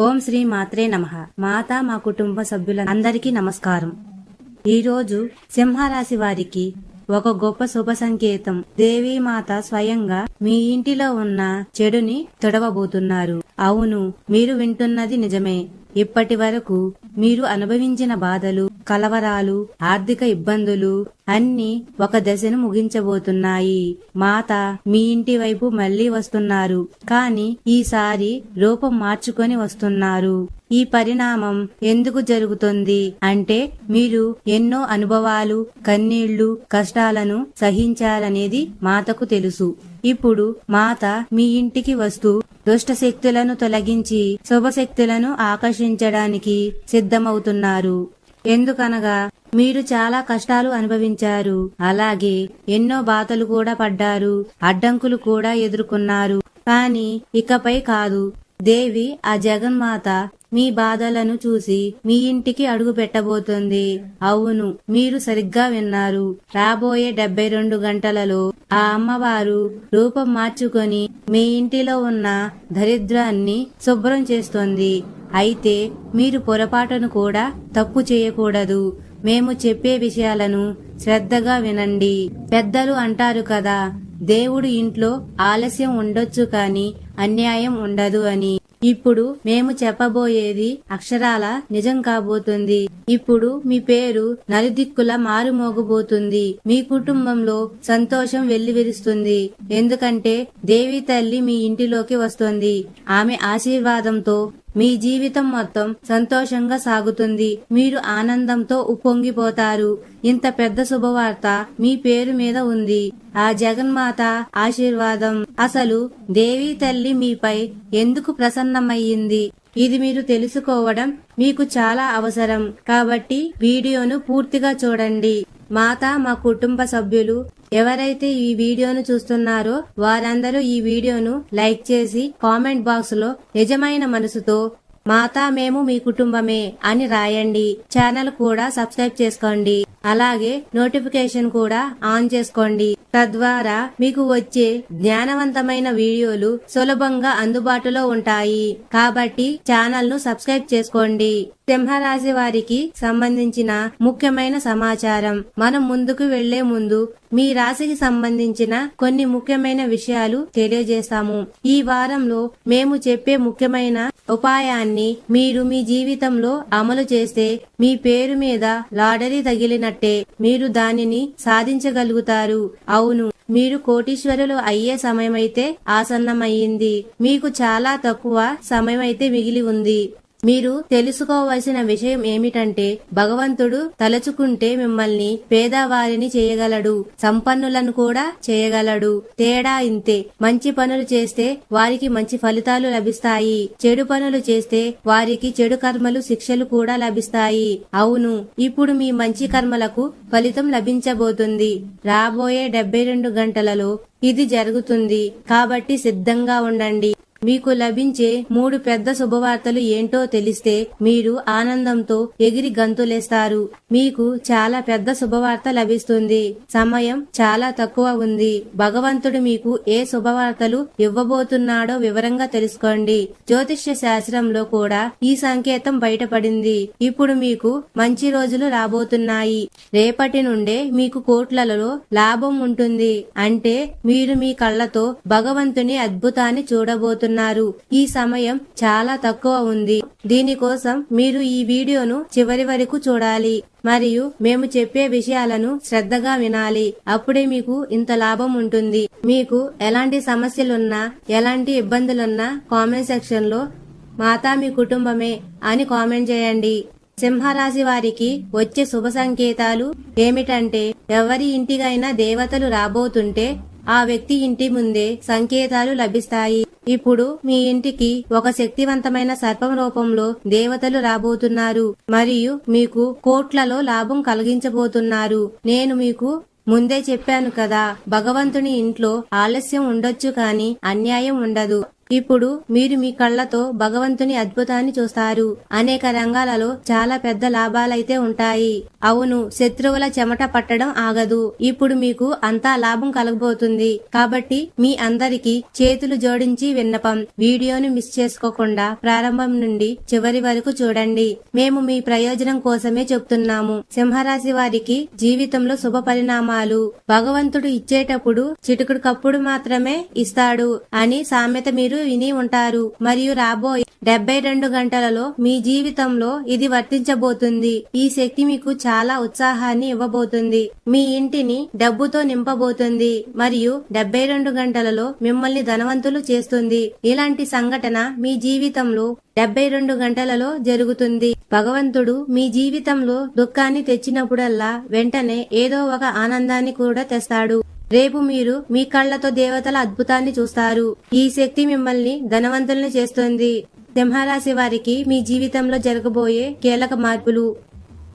ఓం శ్రీ మాత్రే నమ. మాత మా కుటుంబ సభ్యుల అందరికీ నమస్కారం. ఈరోజు సింహరాశి వారికి ఒక గొప్ప శుభ సంకేతం. దేవీమాత స్వయంగా మీ ఇంటిలో ఉన్న చెడుని తొడవబోతున్నారు. అవును మీరు వింటున్నది నిజమే. ఇప్పటి వరకు మీరు అనుభవించిన బాధలు కలవరాలు ఆర్థిక ఇబ్బందులు అన్ని ఒక దశను ముగించబోతున్నాయి. మాత మీ ఇంటి వైపు మళ్ళీ వస్తున్నారు. కానీ ఈసారి రూపం మార్చుకొని వస్తున్నారు. ఈ పరిణామం ఎందుకు జరుగుతుంది అంటే మీరు ఎన్నో అనుభవాలు కన్నీళ్ళు కష్టాలను సహించాలనేది మాతకు తెలుసు. ఇప్పుడు మాత మీ ఇంటికి వస్తూ దుష్ట శక్తులను తొలగించి శుభశక్తులను ఆకర్షించడానికి సిద్ధమవుతున్నారు. ఎందుకనగా మీరు చాలా కష్టాలు అనుభవించారు. అలాగే ఎన్నో బాధలు కూడా పడ్డారు. అడ్డంకులు కూడా ఎదుర్కొన్నారు. కానీ ఇకపై కాదు. దేవి ఆ జగన్మాత మీ బాధలను చూసి మీ ఇంటికి అడుగు పెట్టబోతుంది. అవును మీరు సరిగ్గా విన్నారు. రాబోయే డెబ్బై రెండు గంటలలో ఆ అమ్మవారు రూపం మార్చుకొని మీ ఇంటిలో ఉన్న దరిద్రాన్ని శుభ్రం చేస్తుంది. అయితే మీరు పొరపాటును కూడా తప్పు చేయకూడదు. మేము చెప్పే విషయాలను శ్రద్ధగా వినండి. పెద్దలు అంటారు కదా దేవుడు ఇంట్లో ఆలస్యం ఉండొచ్చు కాని అన్యాయం ఉండదు అని. ఇప్పుడు మేము చెప్పబోయేది అక్షరాల నిజం కాబోతుంది. ఇప్పుడు మీ పేరు నలుదిక్కుల మారుమోగబోతుంది. మీ కుటుంబంలో సంతోషం వెల్లివిరుస్తుంది. ఎందుకంటే దేవి తల్లి మీ ఇంటిలోకి వస్తుంది. ఆమె ఆశీర్వాదంతో మీ జీవితం మొత్తం సంతోషంగా సాగుతుంది. మీరు ఆనందంతో ఉప్పొంగిపోతారు. ఇంత పెద్ద శుభవార్త మీ పేరు మీద ఉంది. ఆ జగన్మాత ఆశీర్వాదం. అసలు దేవి తల్లి మీపై ఎందుకు ప్రసన్నమయ్యింది? ఇది మీరు తెలుసుకోవడం మీకు చాలా అవసరం. కాబట్టి వీడియోను పూర్తిగా చూడండి. మాత మా కుటుంబ సభ్యులు ఎవరైతే ఈ వీడియోను చూస్తున్నారో వారందరూ ఈ వీడియోను లైక్ చేసి కామెంట్ బాక్స్లో నిజమైన మనసుతో మాతా మేము మీ కుటుంబమే అని రాయండి. ఛానల్ కూడా సబ్స్క్రైబ్ చేసుకోండి. అలాగే నోటిఫికేషన్ కూడా ఆన్ చేసుకోండి. తద్వారా మీకు వచ్చే జ్ఞానవంతమైన వీడియోలు సులభంగా అందుబాటులో ఉంటాయి. కాబట్టి ఛానల్ను సబ్స్క్రైబ్ చేసుకోండి. సింహరాశి వారికి సంబంధించిన ముఖ్యమైన సమాచారం. మనం ముందుకు వెళ్ళే ముందు మీ రాశికి సంబంధించిన కొన్ని ముఖ్యమైన విషయాలు తెలియజేస్తాము. ఈ వారంలో మేము చెప్పే ముఖ్యమైన ఉపాయాన్ని మీరు మీ జీవితంలో అమలు చేస్తే మీ పేరు మీద లాటరీ తగిలినట్టే మీరు దానిని సాధించగలుగుతారు. అవును మీరు కోటీశ్వరులు అయ్యే సమయమైతే ఆసన్నమయ్యింది. మీకు చాలా తక్కువ సమయమైతే మిగిలి ఉంది. మీరు తెలుసుకోవలసిన విషయం ఏమిటంటే భగవంతుడు తలచుకుంటే మిమ్మల్ని పేదవారిని చేయగలడు సంపన్నులను కూడా చేయగలడు. తేడా ఇంతే. మంచి పనులు చేస్తే వారికి మంచి ఫలితాలు లభిస్తాయి. చెడు పనులు చేస్తే వారికి చెడు కర్మలు శిక్షలు కూడా లభిస్తాయి. అవును ఇప్పుడు మీ మంచి కర్మలకు ఫలితం లభించబోతుంది. రాబోయే డెబ్బై రెండు గంటలలో ఇది జరుగుతుంది. కాబట్టి సిద్ధంగా ఉండండి. మీకు లభించే మూడు పెద్ద శుభవార్తలు ఏంటో తెలిస్తే మీరు ఆనందంతో ఎగిరి గంతులేస్తారు. మీకు చాలా పెద్ద శుభవార్త లభిస్తుంది. సమయం చాలా తక్కువ ఉంది. భగవంతుడు మీకు ఏ శుభవార్తలు ఇవ్వబోతున్నాడో వివరంగా తెలుసుకోండి. జ్యోతిష్య శాస్త్రంలో కూడా ఈ సంకేతం బయటపడింది. ఇప్పుడు మీకు మంచి రోజులు రాబోతున్నాయి. రేపటి నుండే మీకు కోట్లలో లాభం ఉంటుంది. అంటే మీరు మీ కళ్ళతో భగవంతుని అద్భుతాన్ని చూడబోతున్నారు. చెప్తున్నారు ఈ సమయం చాలా తక్కువ ఉంది. దీనికోసం మీరు ఈ వీడియోను చివరి వరకు చూడాలి. మరియు మేము చెప్పే విషయాలను శ్రద్ధగా వినాలి. అప్పుడే మీకు ఇంత లాభం ఉంటుంది. మీకు ఎలాంటి సమస్యలున్నా ఎలాంటి ఇబ్బందులున్నా కామెంట్ సెక్షన్లో మాతా మీ కుటుంబమే అని కామెంట్ చేయండి. సింహరాశి వారికి వచ్చే శుభ సంకేతాలు ఏమిటంటే ఎవరి ఇంటికైనా దేవతలు రాబోతుంటే ఆ వ్యక్తి ఇంటి ముందే సంకేతాలు లభిస్తాయి. ఇప్పుడు మీ ఇంటికి ఒక శక్తివంతమైన సర్పం రూపంలో దేవతలు రాబోతున్నారు. మరియు మీకు కోట్లలో లాభం కలిగించబోతున్నారు. నేను మీకు ముందే చెప్పాను కదా భగవంతుని ఇంట్లో ఆలస్యం ఉండొచ్చు కాని అన్యాయం ఉండదు. ఇప్పుడు మీరు మీ కళ్ళతో భగవంతుని అద్భుతాన్ని చూస్తారు. అనేక రంగాలలో చాలా పెద్ద లాభాలైతే ఉంటాయి. అవును శత్రువుల చెమట పట్టడం ఆగదు. ఇప్పుడు మీకు అంతా లాభం కలగబోతుంది. కాబట్టి మీ అందరికీ చేతులు జోడించి విన్నపం. వీడియోను మిస్ చేసుకోకుండా ప్రారంభం నుండి చివరి వరకు చూడండి. మేము మీ ప్రయోజనం కోసమే చెప్తున్నాము. సింహరాశి వారికి జీవితంలో శుభ పరిణామాలు. భగవంతుడు ఇచ్చేటప్పుడు చిటుకుడు కప్పుడు మాత్రమే ఇస్తాడు అని సామెత మీరు విని ఉంటారు. మరియు రాబోయే డెబ్బై రెండు గంటలలో మీ జీవితంలో ఇది వర్తించబోతుంది. ఈ శక్తి మీకు చాలా ఉత్సాహాన్ని ఇవ్వబోతుంది. మీ ఇంటిని డబ్బుతో నింపబోతుంది. మరియు డెబ్బై రెండు గంటలలో మిమ్మల్ని ధనవంతులు చేస్తుంది. ఇలాంటి సంఘటన మీ జీవితంలో డెబ్బై రెండు గంటలలో జరుగుతుంది. భగవంతుడు మీ జీవితంలో దుఃఖాన్ని తెచ్చినప్పుడల్లా వెంటనే ఏదో ఒక ఆనందాన్ని కూడా తెస్తాడు. రేపు మీరు మీ కళ్ళతో దేవతల అద్భుతాన్ని చూస్తారు. ఈ శక్తి మిమ్మల్ని ధనవంతులను చేస్తుంది. సింహరాశి వారికి మీ జీవితంలో జరగబోయే కీలక మార్పులు.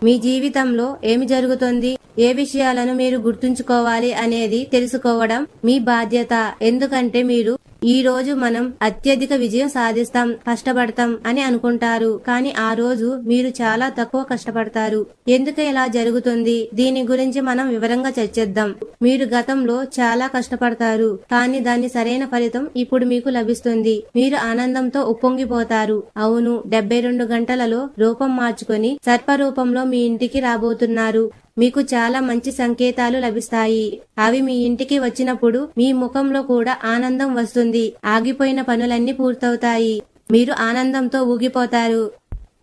మీ జీవితంలో ఏమి జరుగుతుంది? ఏ విషయాలను మీరు గుర్తుంచుకోవాలి అనేది తెలుసుకోవడం మీ బాధ్యత. ఎందుకంటే మీరు ఈ రోజు మనం అత్యధిక విజయం సాధిస్తాం కష్టపడతాం అని అనుకుంటారు. కానీ ఆ రోజు మీరు చాలా తక్కువ కష్టపడతారు. ఎందుకు ఇలా జరుగుతుంది? దీని గురించి మనం వివరంగా చర్చిద్దాం. మీరు గతంలో చాలా కష్టపడతారు. కానీ దాని సరైన ఫలితం ఇప్పుడు మీకు లభిస్తుంది. మీరు ఆనందంతో ఉప్పొంగిపోతారు. అవును డెబ్బై రెండు గంటలలో రూపం మార్చుకొని సర్పరూపంలో మీ ఇంటికి రాబోతున్నారు. మీకు చాలా మంచి సంకేతాలు లభిస్తాయి. అవి మీ ఇంటికి వచ్చినప్పుడు మీ ముఖంలో కూడా ఆనందం వస్తుంది. ఆగిపోయిన పనులన్నీ పూర్తవుతాయి. మీరు ఆనందంతో ఊగిపోతారు.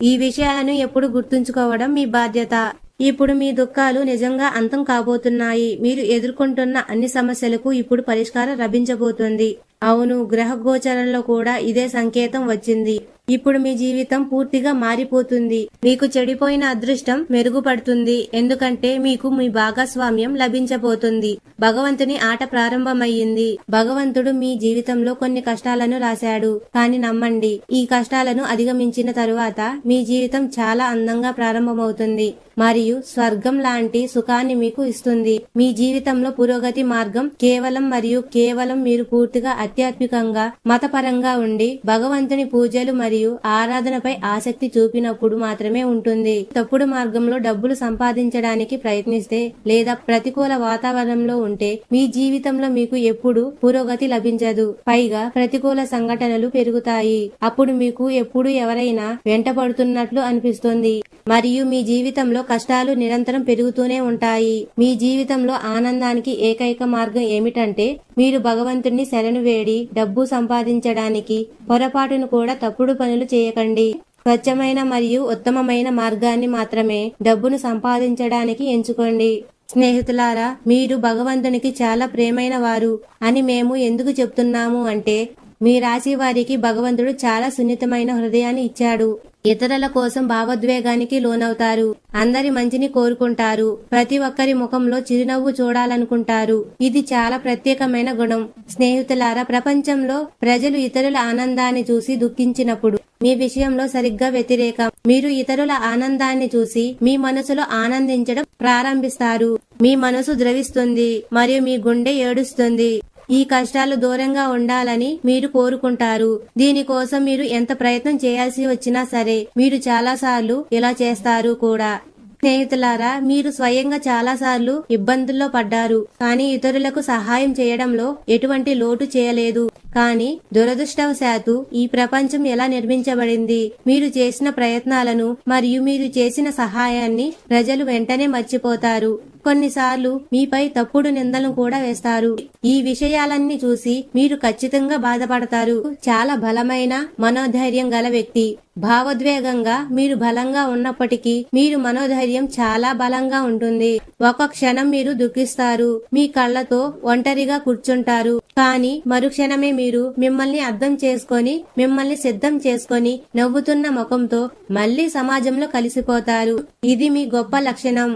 ఈ విషయాలను ఎప్పుడు గుర్తుంచుకోవడం మీ బాధ్యత. ఇప్పుడు మీ దుఃఖాలు నిజంగా అంతం కాబోతున్నాయి. మీరు ఎదుర్కొంటున్న అన్ని సమస్యలకు ఇప్పుడు పరిష్కారం లభించబోతుంది. అవును గ్రహగోచరంలో కూడా ఇదే సంకేతం వచ్చింది. ఇప్పుడు మీ జీవితం పూర్తిగా మారిపోతుంది. మీకు చెడిపోయిన అదృష్టం మెరుగుపడుతుంది. ఎందుకంటే మీకు మీ భాగస్వామ్యం లభించబోతుంది. భగవంతుని ఆట ప్రారంభమయ్యింది. భగవంతుడు మీ జీవితంలో కొన్ని కష్టాలను రాశాడు. కానీ నమ్మండి ఈ కష్టాలను అధిగమించిన తరువాత మీ జీవితం చాలా అందంగా ప్రారంభమవుతుంది. మరియు స్వర్గం లాంటి సుఖాన్ని మీకు ఇస్తుంది. మీ జీవితంలో పురోగతి మార్గం కేవలం మరియు కేవలం మీరు పూర్తిగా ఆధ్యాత్మికంగా మతపరంగా ఉండి భగవంతుని పూజలు మరియు ఆరాధనపై ఆసక్తి చూపినప్పుడు మాత్రమే ఉంటుంది. తప్పుడు మార్గంలో డబ్బులు సంపాదించడానికి ప్రయత్నిస్తే లేదా ప్రతికూల వాతావరణంలో ఉంటే మీ జీవితంలో మీకు ఎప్పుడు పురోగతి లభించదు. పైగా ప్రతికూల సంఘటనలు పెరుగుతాయి. అప్పుడు మీకు ఎప్పుడు ఎవరైనా వెంటబడుతున్నట్లు అనిపిస్తుంది. మరియు మీ జీవితంలో కష్టాలు నిరంతరం పెరుగుతూనే ఉంటాయి. మీ జీవితంలో ఆనందానికి ఏకైక మార్గం ఏమిటంటే మీరు భగవంతుణ్ణి శరణు వేడి డబ్బు సంపాదించడానికి పొరపాటును కూడా తప్పుడు పనులు చేయకండి. స్వచ్ఛమైన మరియు ఉత్తమమైన మార్గాన్ని మాత్రమే డబ్బును సంపాదించడానికి ఎంచుకోండి. స్నేహితులారా మీరు భగవంతునికి చాలా ప్రేమైన వారు అని మేము ఎందుకు చెప్తున్నాము అంటే మీ రాశి వారికి భగవంతుడు చాలా సున్నితమైన హృదయాన్ని ఇచ్చాడు. ఇతరుల కోసం భావోద్వేగానికి లోనవుతారు. అందరి మంచిని కోరుకుంటారు. ప్రతి ఒక్కరి ముఖంలో చిరునవ్వు చూడాలనుకుంటారు. ఇది చాలా ప్రత్యేకమైన గుణం. స్నేహితులారా ప్రపంచంలో ప్రజలు ఇతరుల ఆనందాన్ని చూసి దుఃఖించినప్పుడు మీ విషయంలో సరిగ్గా వ్యతిరేకం మీరు ఇతరుల ఆనందాన్ని చూసి మీ మనసులో ఆనందించడం ప్రారంభిస్తారు. మీ మనసు ద్రవిస్తుంది మరియు మీ గుండె ఏడుస్తుంది. ఈ కష్టాలు దూరంగా ఉండాలని మీరు కోరుకుంటారు. దీనికోసం మీరు ఎంత ప్రయత్నం చేయాల్సి వచ్చినా సరే మీరు చాలాసార్లు ఇలా చేస్తారు కూడా. స్నేహితులారా మీరు స్వయంగా చాలాసార్లు ఇబ్బందుల్లో పడ్డారు. కానీ ఇతరులకు సహాయం చేయడంలో ఎటువంటి లోటు చేయలేదు. కానీ దురదృష్టవశాత్తు ఈ ప్రపంచం ఎలా నిర్మించబడింది? మీరు చేసిన ప్రయత్నాలను మరియు మీరు చేసిన సహాయాన్ని ప్రజలు వెంటనే మర్చిపోతారు. కొన్నిసార్లు మీపై తప్పుడు నిందలను కూడా వేస్తారు. ఈ విషయాలన్నీ చూసి మీరు ఖచ్చితంగా బాధపడతారు. చాలా బలమైన మనోధైర్యం గల వ్యక్తి. భావోద్వేగంగా మీరు బలంగా ఉన్నప్పటికీ మీరు మనోధైర్యం చాలా బలంగా ఉంటుంది. ఒక క్షణం మీరు దుఃఖిస్తారు. మీ కళ్ళతో ఒంటరిగా కూర్చుంటారు. కానీ మరుక్షణమే మీరు మిమ్మల్ని అర్థం చేసుకొని మిమ్మల్ని సిద్ధం చేసుకొని నవ్వుతున్న ముఖంతో మళ్ళీ సమాజంలో కలిసిపోతారు. ఇది మీ గొప్ప లక్షణం.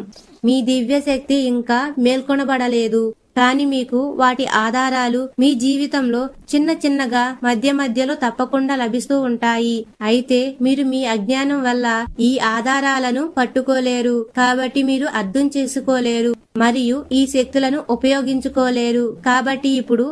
మీ దివ్య శక్తి ఇంకా మేల్కొనబడలేదు. కానీ మీకు వాటి ఆధారాలు మీ జీవితంలో చిన్న చిన్నగా మధ్య మధ్యలో తప్పకుండా లభిస్తూ ఉంటాయి. అయితే మీరు మీ అజ్ఞానం వల్ల ఈ ఆధారాలను పట్టుకోలేరు. కాబట్టి మీరు అర్థం చేసుకోలేరు మరియు ఈ శక్తులను ఉపయోగించుకోలేరు. కాబట్టి ఇప్పుడు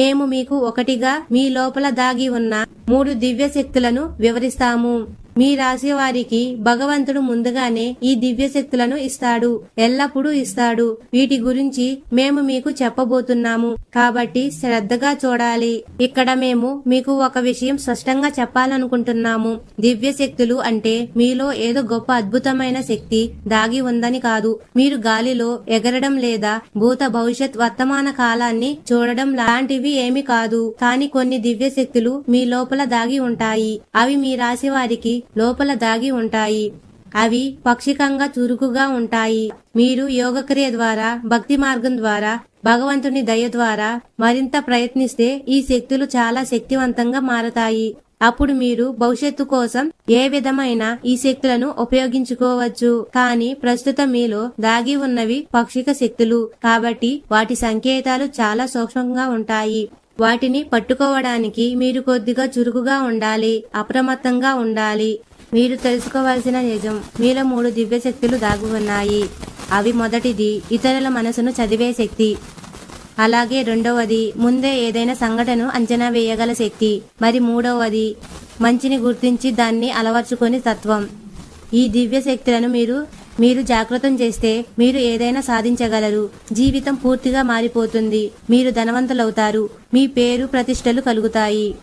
మేము మీకు ఒకటిగా మీ లోపల దాగి ఉన్న మూడు దివ్య శక్తులను వివరిస్తాము. మీ రాశి వారికి భగవంతుడు ముందుగానే ఈ దివ్య శక్తులను ఇస్తాడు. ఎల్లప్పుడూ ఇస్తాడు. వీటి గురించి మేము మీకు చెప్పబోతున్నాము. కాబట్టి శ్రద్ధగా చూడాలి. ఇక్కడ మేము మీకు ఒక విషయం స్పష్టంగా చెప్పాలనుకుంటున్నాము. దివ్య శక్తులు అంటే మీలో ఏదో గొప్ప అద్భుతమైన శక్తి దాగి ఉందని కాదు. మీరు గాలిలో ఎగరడం లేదా భూత భవిష్యత్ వర్తమాన కాలాన్ని చూడడం లాంటివి ఏమి కాదు. కానీ కొన్ని దివ్య శక్తులు మీ లోపల దాగి ఉంటాయి. అవి మీ రాశి వారికి లోపల దాగి ఉంటాయి. అవి పక్షికంగా చురుకుగా ఉంటాయి. మీరు యోగక్రియ ద్వారా భక్తి మార్గం ద్వారా భగవంతుని దయ ద్వారా మరింత ప్రయత్నిస్తే ఈ శక్తులు చాలా శక్తివంతంగా మారతాయి. అప్పుడు మీరు భవిష్యత్తు కోసం ఏ విధమైన ఈ శక్తులను ఉపయోగించుకోవచ్చు? కానీ ప్రస్తుతం మీలో దాగి ఉన్నవి పక్షిక శక్తులు. కాబట్టి వాటి సంకేతాలు చాలా సూక్ష్మంగా ఉంటాయి. వాటిని పట్టుకోవడానికి మీరు కొద్దిగా చురుకుగా ఉండాలి అప్రమత్తంగా ఉండాలి. మీరు తెలుసుకోవాల్సిన నిజం మీలో మూడు దివ్య శక్తులు దాగి ఉన్నాయి. అవి మొదటిది ఇతరుల మనసును చదివే శక్తి. అలాగే రెండవది ముందే ఏదైనా సంఘటనను అంచనా వేయగల శక్తి. మరి మూడవది మంచిని గుర్తించి దాన్ని అలవర్చుకొని తత్వం. ఈ దివ్య శక్తులను మీరు మీరు జాగృతం చేస్తే మీరు ఏదైనా సాధించగలరు. జీవితం పూర్తిగా మారిపోతుంది. మీరు ధనవంతులవుతారు. మీ పేరు ప్రతిష్టలు కలుగుతాయి.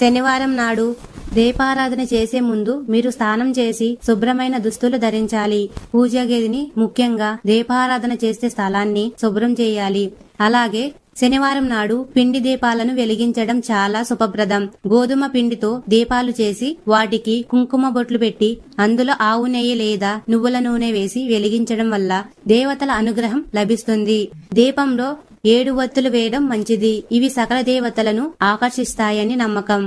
శనివారం నాడు దీపారాధన చేసే ముందు మీరు స్నానం చేసి శుభ్రమైన దుస్తులు ధరించాలి. పూజా గదిని ముఖ్యంగా దీపారాధన చేసే స్థలాన్ని శుభ్రం చేయాలి. అలాగే శనివారం నాడు పిండి దీపాలను వెలిగించడం చాలా శుభప్రదం. గోధుమ పిండితో దీపాలు చేసి వాటికి కుంకుమ బొట్లు పెట్టి అందులో ఆవు నెయ్యి లేదా నువ్వుల నూనె వేసి వెలిగించడం వల్ల దేవతల అనుగ్రహం లభిస్తుంది. దీపంలో ఏడు వత్తులు వేయడం మంచిది. ఇవి సకల దేవతలను ఆకర్షిస్తాయని నమ్మకం.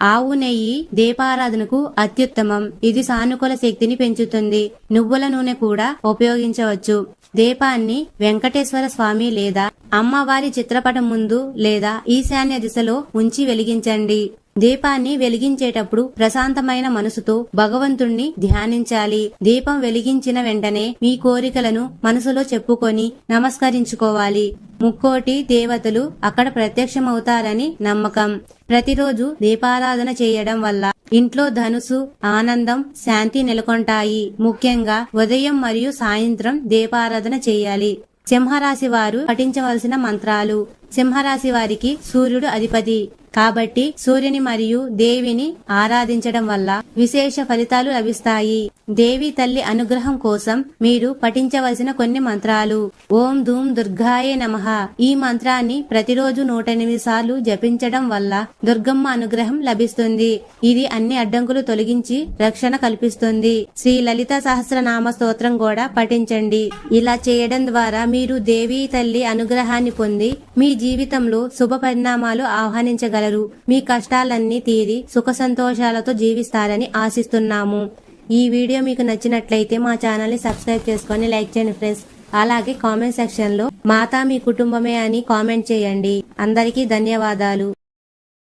ఆవు నెయ్యి దీపారాధనకు అత్యుత్తమం. ఇది సానుకూల శక్తిని పెంచుతుంది. నువ్వుల నూనె కూడా ఉపయోగించవచ్చు. దీపాన్ని వెంకటేశ్వర స్వామి లేదా అమ్మవారి చిత్రపటం ముందు లేదా ఈశాన్య దిశలో ఉంచి వెలిగించండి. దీపాన్ని వెలిగించేటప్పుడు ప్రశాంతమైన మనసుతో భగవంతుణ్ణి ధ్యానించాలి. దీపం వెలిగించిన వెంటనే మీ కోరికలను మనసులో చెప్పుకొని నమస్కరించుకోవాలి. ముక్కోటి దేవతలు అక్కడ ప్రత్యక్షమవుతారని నమ్మకం. ప్రతిరోజు దీపారాధన చేయడం వల్ల ఇంట్లో ధనుసు ఆనందం శాంతి నెలకొంటాయి. ముఖ్యంగా ఉదయం మరియు సాయంత్రం దీపారాధన చేయాలి. సింహరాశి వారు పఠించవలసిన మంత్రాలు. సింహరాశి వారికి సూర్యుడు అధిపతి. కాబట్టి సూర్యుని మరియు దేవిని ఆరాధించడం వల్ల విశేష ఫలితాలు లభిస్తాయి. దేవి తల్లి అనుగ్రహం కోసం మీరు పఠించవలసిన కొన్ని మంత్రాలు. ఓం ధూమ్ దుర్గాయే నమః. ఈ మంత్రాన్ని ప్రతిరోజు నూట ఎనిమిది సార్లు జపించడం వల్ల దుర్గమ్మ అనుగ్రహం లభిస్తుంది. ఇది అన్ని అడ్డంకులు తొలగించి రక్షణ కల్పిస్తుంది. శ్రీ లలిత సహస్రనామ స్తోత్రం కూడా పఠించండి. ఇలా చేయడం ద్వారా మీరు దేవీ తల్లి అనుగ్రహాన్ని పొంది మీ జీవితంలో శుభ పరిణామాలు ఆహ్వానించగలరు. మీ కష్టాలన్నీ తీరి సుఖ సంతోషాలతో జీవిస్తారని ఆశిస్తున్నాము. ఈ వీడియో మీకు నచ్చినట్లయితే మా ఛానల్ని సబ్స్క్రైబ్ చేసుకొని లైక్ చేయండి ఫ్రెండ్స్. అలాగే కామెంట్ సెక్షన్లో మాతా మీ కుటుంబమే అని కామెంట్ చేయండి. అందరికీ ధన్యవాదాలు.